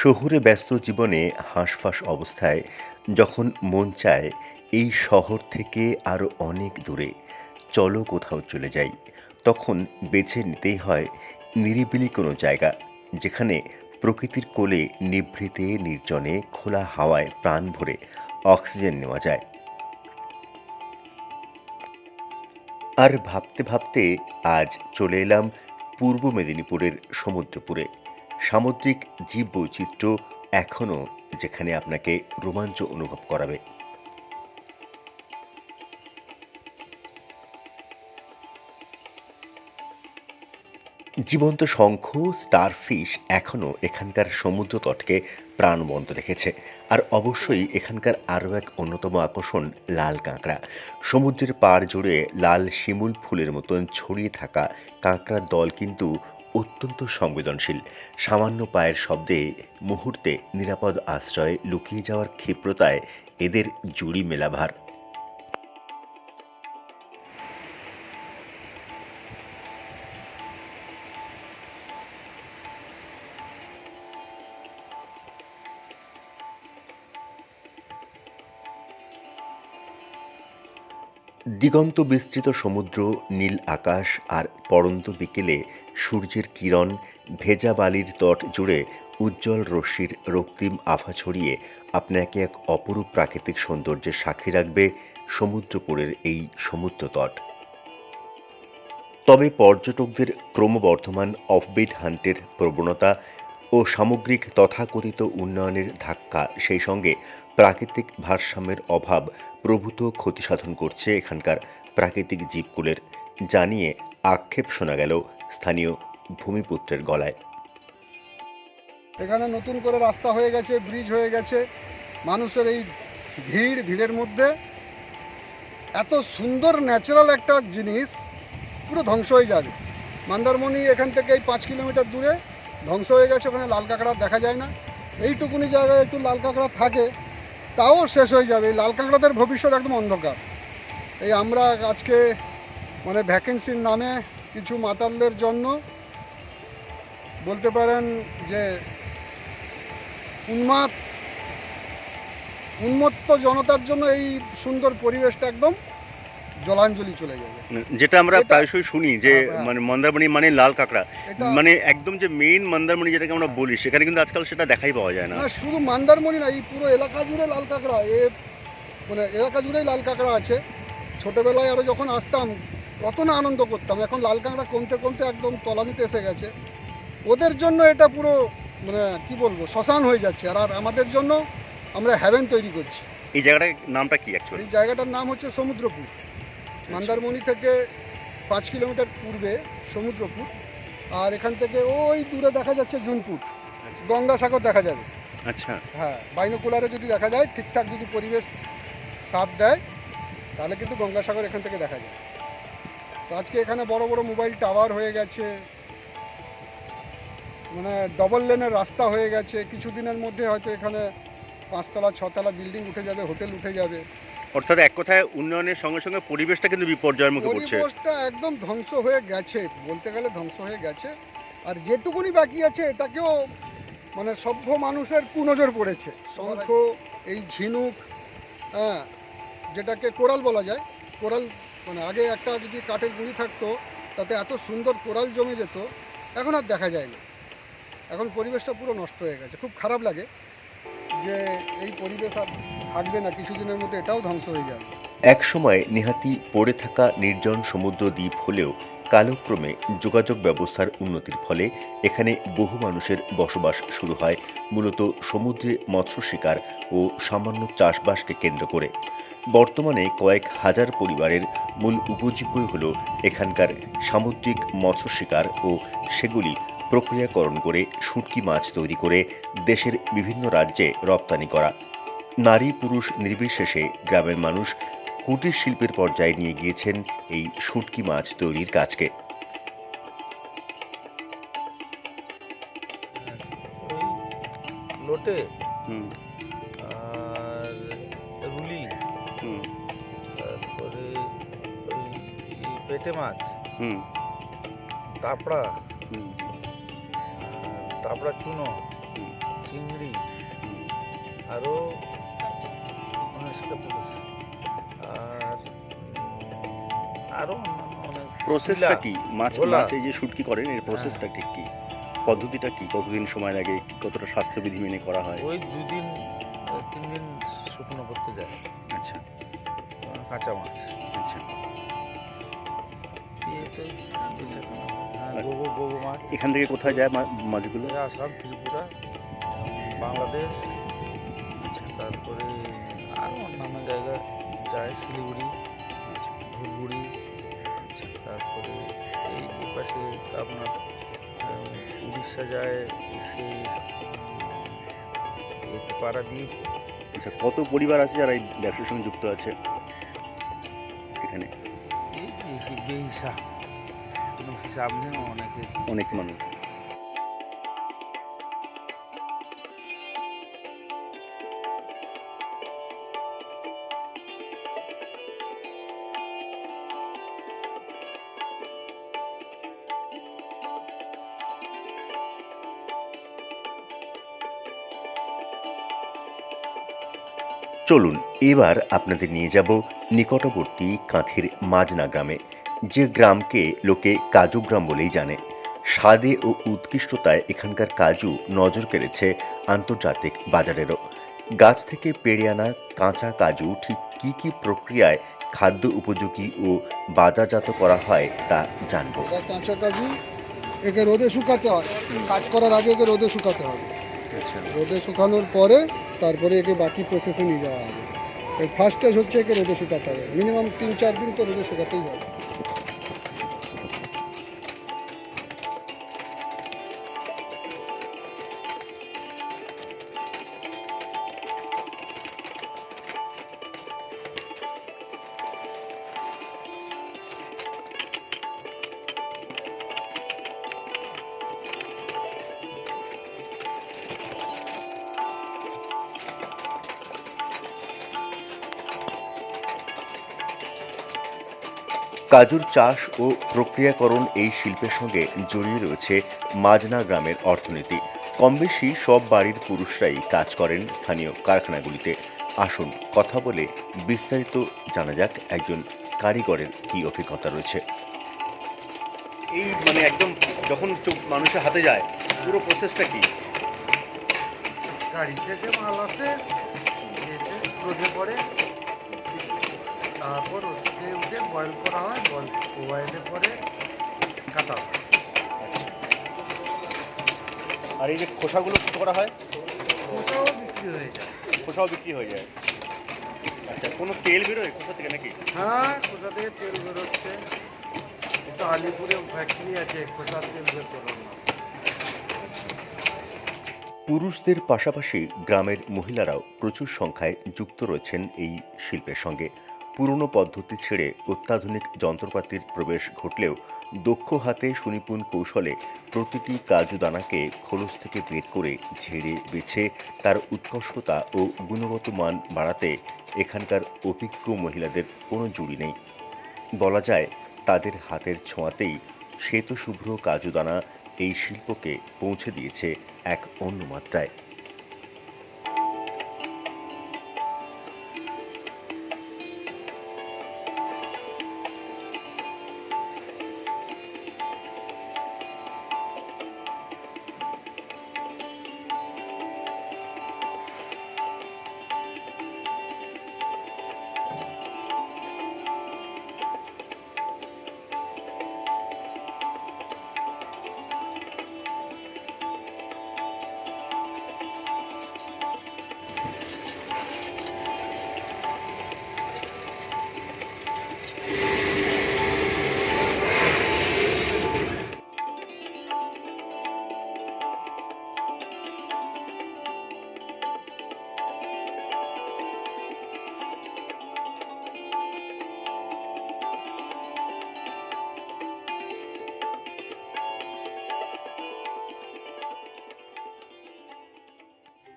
শহুরে ব্যস্ত জীবনে হাঁসফাঁস অবস্থায় যখন মন চায়, এই শহর থেকে আরও অনেক দূরে, চলো কোথাও চলে যাই। তখন বেছে নিতেই হয় নিরিবিলি কোনো জায়গা, যেখানে প্রকৃতির কোলে নিভৃতে নির্জনে খোলা হাওয়ায় প্রাণ ভরে অক্সিজেন নেওয়া যায়। আর ভাবতে ভাবতে আজ চলে এলাম পূর্ব মেদিনীপুরের সমুদ্রপুরে। সামুদ্রিক জীববৈচিত্র্য এখনও যেখানে আপনাকে রোমাঞ্চ অনুভব করাবে। জীবন্ত শঙ্খ, স্টারফিশ এখনও এখানকার সমুদ্র তটকে প্রাণবন্ত রেখেছে। আর অবশ্যই এখানকার আরও এক অন্যতম আকর্ষণ লাল কাঁকড়া। সমুদ্রের পাড় জুড়ে লাল শিমুল ফুলের মতন ছড়িয়ে থাকা কাঁকড়ার দল কিন্তু অত্যন্ত সংবেদনশীল। সামান্য পায়ের শব্দে মুহূর্তে নিরাপদ আশ্রয়ে লুকিয়ে যাওয়ার ক্ষিপ্রতায় এদের জুড়ি মেলাভার। দিগন্ত বিস্তৃত সমুদ্র, নীল আকাশ আর পড়ন্ত বিকেলে সূর্যের কিরণ, ভেজা বালির তট জুড়ে উজ্জ্বল রশ্মির রক্তিম আভা ছড়িয়ে আপনাকে এক অপরূপ প্রাকৃতিক সৌন্দর্যের সাক্ষী রাখবে সমুদ্রপুরের এই সমুদ্র তট। তবে পর্যটকদের ক্রমবর্ধমান অফবিট হান্টের প্রবণতা ও সামগ্রিক তথাকথিত উন্নয়নের ধাক্কা, সেই সঙ্গে প্রাকৃতিক ভারসাম্যের অভাব প্রভূত ক্ষতিসাধন করছে এখানকার প্রাকৃতিক জীবকুলের, জানিয়ে আক্ষেপ শোনা গেল স্থানীয় ভূমিপুত্রের গলায়। এখানে নতুন করে রাস্তা হয়ে গেছে, ব্রিজ হয়ে গেছে। মানুষের এই ভিড়, ভিড়ের মধ্যে এত সুন্দর ন্যাচারাল একটা জিনিস পুরো ধ্বংস হয়ে যাবে। মন্দারমণি এখান থেকে এই পাঁচ কিলোমিটার দূরে ধ্বংস হয়ে গেছে, ওখানে লাল কাঁকড়া দেখা যায় না। এইটুকুনি জায়গায় একটু লাল কাঁকড়া থাকে, তাও শেষ হয়ে যাবে। এই লাল কাঁকড়াদের ভবিষ্যৎ একদম অন্ধকার। এই আমরা আজকে মানে ভ্যাকেন্সির নামে কিছু মাতালদের জন্য বলতে পারেন যে উন্মাদ, উন্মত্ত জনতার জন্য এই সুন্দর পরিবেশটা একদম জলাঞ্জলি চলে যাবে। যেটা আমরা প্রায়শই শুনি যে হ্যাঁ, হ্যাঁ। মানে মন্দারমণি মানে লাল কাঁকড়া। মানে একদম যে মেইন মন্দারমণি যেটাকে আমরা বলি সেখানে কিন্তু আজকাল সেটা দেখাই পাওয়া যায় না। না শুধু মন্দারমণি না এই পুরো এলাকা জুড়ে লাল কাঁকড়া। এ মানে এলাকা জুড়েই লাল কাঁকড়া আছে। ছোটোবেলায় আরও যখন আসতাম কত না আনন্দ করতাম। এখন লাল কাঁকড়া কমতে কমতে একদম তলানিতে এসে গেছে। ওদের জন্য এটা পুরো মানে কি বলব শ্মশান হয়ে যাচ্ছে। আর আর আমাদের জন্য আমরা হ্যাভেন তৈরি করছি। এই জায়গাটার নামটা কি অ্যাকচুয়ালি এই জায়গাটার নাম হচ্ছে সমুদ্রপুর। মন্দারমণি থেকে পাঁচ কিলোমিটার পূর্বে সমুদ্রপুর আর এখান থেকে ওই দূরে দেখা যাচ্ছে জুনপুর। গঙ্গাসাগর দেখা যাবে। আচ্ছা। হ্যাঁ বাইনোকুলারে যদি দেখা যায় ঠিকঠাক যদি পরিবেশ সাথ দেয় তাহলে কিন্তু গঙ্গাসাগর এখান থেকে দেখা যায়। তো আজকে এখানে বড় বড় মোবাইল টাওয়ার হয়ে গেছে মানে ডবল লেনের রাস্তা হয়ে গেছে। কিছুদিনের মধ্যে হয়তো এখানে পাঁচতলা ছতলা বিল্ডিং উঠে যাবে হোটেল উঠে যাবে। অর্থাৎ এক কথায় উন্নয়নের সঙ্গে সঙ্গে পরিবেশটা কিন্তু বিপর্যয়ের মুখে পড়ছে। পরিবেশটা একদম ধ্বংস হয়ে গেছে, বলতে গেলে ধ্বংস হয়ে গেছে। আর যেটুকুনি বাকি আছে, এটাকেও মানে সভ্য মানুষের কুনজর পড়েছে। শঙ্খ, এই ঝিনুক হ্যাঁ যেটাকে কোরাল বলা যায়। কোরাল মানে আগে একটা যদি কাঠের গুঁড়ি থাকতো, তাতে এত সুন্দর কোরাল জমে যেত, এখন আর দেখা যায় না। এখন পরিবেশটা পুরো নষ্ট হয়ে গেছে। খুব খারাপ লাগে। যে এই পরিবেশ আর থাকবে না, কিছুদিনের মধ্যে এটাও ধ্বংস হয়ে যাবে। একসময় নেহাতি পড়ে থাকা নির্জন সমুদ্র দ্বীপ হলেও কালক্রমে যোগাযোগ ব্যবস্থার উন্নতির ফলে এখানে বহু মানুষের বসবাস শুরু হয়, মূলত সমুদ্রে মৎস্য শিকার ও সামান্য চাষবাসকে কেন্দ্র করে। বর্তমানে কয়েক হাজার পরিবারের মূল উপজীব্যই হল এখানকার সামুদ্রিক মৎস্য শিকার ও সেগুলি প্রক্রিয়াকরণ করে শুটকি মাছ তৈরি করে দেশের বিভিন্ন রাজ্যে রপ্তানি করা। নারী পুরুষ নির্বিশেষে গ্রামের মানুষ কুটির শিল্পের পর্যায়ে নিয়ে গিয়েছেন এই শুটকি মাছ তৈরির কাজকে। লোটে? আর রুলি? তারপরে পেটে মাছ? তাপড়া? আর চুনো চিংড়ি আরও হ্যাঁ সেটা বলেছে আর আরও অনেক প্রসেসটা কি? মাছ। মাছ এই যে শুটকি করেন এর প্রসেসটা ঠিক কি? পদ্ধতিটা কি? কতদিন সময় লাগে? কতটা স্বাস্থ্যবিধি মেনে করা হয়? ওই দুদিন তিন দিন শুকনো করতে যায়। আচ্ছা। কাঁচা মাছ। আচ্ছা। এখান থেকে কোথায় যায় মাছগুলো? আসাম ত্রিপুরা বাংলাদেশ আচ্ছা। তারপরে আরও অন্যান্য জায়গায় যায় শিলিগুড়ি আচ্ছা। ধূপগুড়ি আচ্ছা। তারপরে এই পাশে আপনার উড়িষ্যা যায় সেই পারাদ্বীপ। আচ্ছা কত পরিবার আছে যারা এই ব্যবসার সঙ্গে যুক্ত আছে এখানে? এই বে- বেহিসাব কোনো হিসাব নেই অনেকে অনেক মানুষ। চলুন, এবার আপনাদের নিয়ে যাব নিকটবর্তী কাঁথির মাজনা গ্রামে, যে গ্রামকে লোকে কাজু গ্রাম বলেই জানে। স্বাদে ও উৎকৃষ্টতায় এখানকার কাজু নজর কেড়েছে আন্তর্জাতিক বাজারেরও। গাছ থেকে পেড়ে আনা কাঁচা কাজু ঠিক কী কী প্রক্রিয়ায় খাদ্য উপযোগী ও বাজারজাত করা হয় তা জানব। কাঁচা কাজু একে রোদে শুকাতে হয়। কাজ করার আগে একে রোদে শুকাতে আচ্ছা রোদে শুকানোর পরে তারপরে একে বাকি প্রসেসে নিয়ে যাওয়া হবে। এই ফার্স্ট স্টেজ হচ্ছে একে রোদে শুকাতে হবে। মিনিমাম তিন চার দিন তো রোদে শুকাতেই হবে। কাজুর চাষ ও প্রক্রিয়াকরণ এই শিল্পের সঙ্গে জড়িয়ে রয়েছে মাজনা গ্রামের অর্থনীতি। কম বেশি সব বাড়ির পুরুষরাই কাজ করেন স্থানীয় কারখানাগুলিতে। আসুন কথা বলে বিস্তারিত জানা যাক একজন কারিগরের কি অভিজ্ঞতা রয়েছে। এই মানে একদম যখন মানুষের হাতে যায় পুরো প্রসেসটা কি? গাড়ি থেকে মাল আসে রোদে পড়ে তারপর উঠে উঠে বয়েল করা হয় বয়েল বয়েলে পরে কাটা হয়। আর এই যে খোসাগুলো কি করা হয়? খোসাও বিক্রি হয়ে যায়। খোসাও বিক্রি হয়ে যায়। আচ্ছা কোনো তেল বেরোয় খোসা থেকে নাকি? হ্যাঁ খোসা থেকে তেল বেরোচ্ছে। এটা আলিপুরে ফ্যাক্টরি আছে খোসার তেল বের করার পুরুষদের পাশাপাশি গ্রামের মহিলারাও প্রচুর সংখ্যায় যুক্ত রয়েছেন এই শিল্পের সঙ্গে। পুরনো পদ্ধতি ছেড়ে অত্যাধুনিক যন্ত্রপাতির প্রবেশ ঘটলেও দক্ষ হাতে সুনিপুণ কৌশলে প্রতিটি কাজু দানাকে খোলস থেকে বের করে ঝেড়ে বেছে তার উৎকর্ষতা ও গুণগত মান বাড়াতে এখানকার অভিজ্ঞ মহিলাদের কোনো জুড়ি নেই। বলা যায়, তাদের হাতের ছোঁয়াতেই শ্বেতশুভ্র কাজু দানা এই শিল্পকে পৌঁছে দিয়েছে এক অন্য মাত্রায়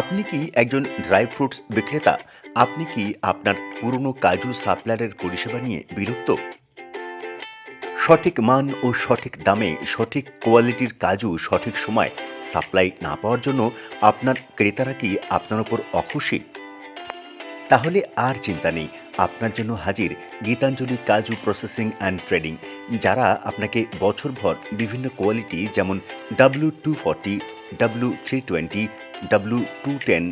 আপনি কি একজন ড্রাই ফ্রুটস বিক্রেতা? আপনি কি আপনার পুরনো কাজু সাপ্লায়ারের পরিষেবা নিয়ে বিরক্ত? সঠিক মান ও সঠিক দামে সঠিক কোয়ালিটির কাজু সঠিক সময় সাপ্লাই না পাওয়ার জন্য আপনার ক্রেতারা কি আপনার ওপর অখুশি? তাহলে আর চিন্তা নেই, আপনার জন্য হাজির গীতাঞ্জলি কাজু প্রসেসিং অ্যান্ড ট্রেডিং যারা আপনাকে বছরভর বিভিন্ন কোয়ালিটি যেমন W two forty W three twenty W two ten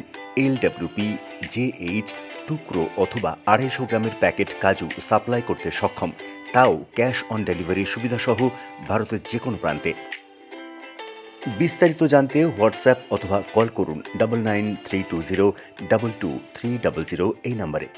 L WP J H টুকরো অথবা আড়াইশো গ্রামের প্যাকেট কাজু সাপ্লাই করতে সক্ষম। তাও ক্যাশ অন ডেলিভারি সুবিধাসহ ভারতের যে কোনো প্রান্তে। বিস্তারিত জানতে হোয়াটসঅ্যাপ অথবা কল করুন double nine three two zero double two three double zero এই নম্বরে।